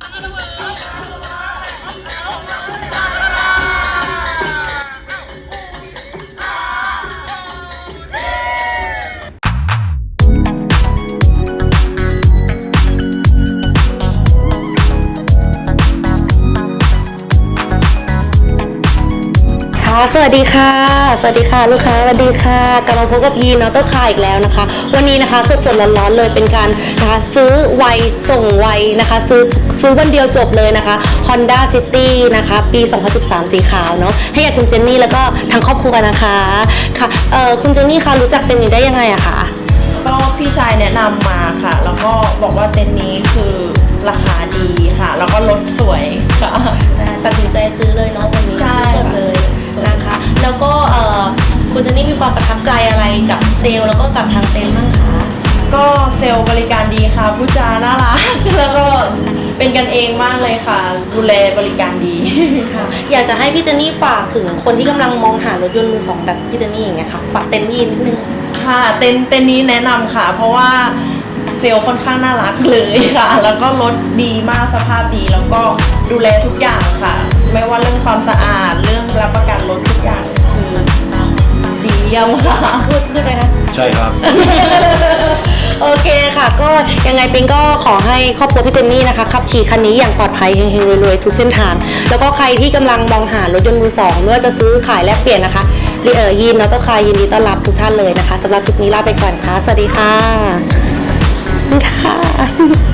I don't know. I don't. I don't. I don't. สวัสดีค่ะ สวัสดีค่ะลูกค้าสวัสดีค่ะกลับมาพบกับยีนออโต้คาร์อีกแล้วนะคะ วันนี้นะคะสดๆร้อนๆเลยเป็นการนะคะซื้อไวส่งไวนะคะ ซื้อซื้อวันเดียวจบเลยนะคะ Honda City นะคะ ปี 2013 สีขาวเนาะให้กับคุณเจนนี่แล้วก็ทั้งครอบครัวนะคะค่ะเอ่อคุณเจนนี่คะรู้จักเต็นท์นี้ได้ยังไงอะคะก็พี่ชายแนะนำมาค่ะ แล้วก็บอกว่าเต็นท์นี้คือราคาดีค่ะ แล้วก็รถสวยค่ะตัดสินใจซื้อเลยเนาะ เซลล์แล้วก็กับทางเต็นท์บ้างคะ ก็เซลล์บริการดีค่ะผู้จาน่ารัก แล้วก็เป็นกันเองมากเลยค่ะ ดูแลบริการดี ค่ะ อยากจะให้พี่เจนนี่ฝากถึงคนที่กำลังมองหารถยนต์มือสองแบบพี่เจนนี่อย่างเงี้ยค่ะ ฝากเต็นท์ยีนนิดนึง ค่ะ เต็นท์เต็นท์นี้แนะนำค่ะ เพราะว่าเซลล์ค่อนข้างน่ารักเลยค่ะ แล้วก็รถดีมากสภาพดี แล้วก็ดูแลทุกอย่างค่ะ ไม่ว่าเรื่องความสะอาดเรื่องรับประกันรถทุกอย่างคือดีเยี่ยมค่ะพูดขึ้นเลยนะใช่ครับ โอเคค่ะ ก็ยังไงเป็นก็ขอให้ครอบครัวพี่เจนนี่นะคะขับขี่คันนี้อย่างปลอดภัยเฮงๆรวยๆทุกเส้นทาง แล้วก็ใครที่กำลังมองหารถยนต์มือสองไม่ว่าจะซื้อขายแลกเปลี่ยนนะคะเอ่อยีนนอตคายินดีต้อนรับทุกท่านเลยนะคะสำหรับคลิปนี้ลาไปก่อนค่ะ สวัสดีค่ะขอบคุณค่ะ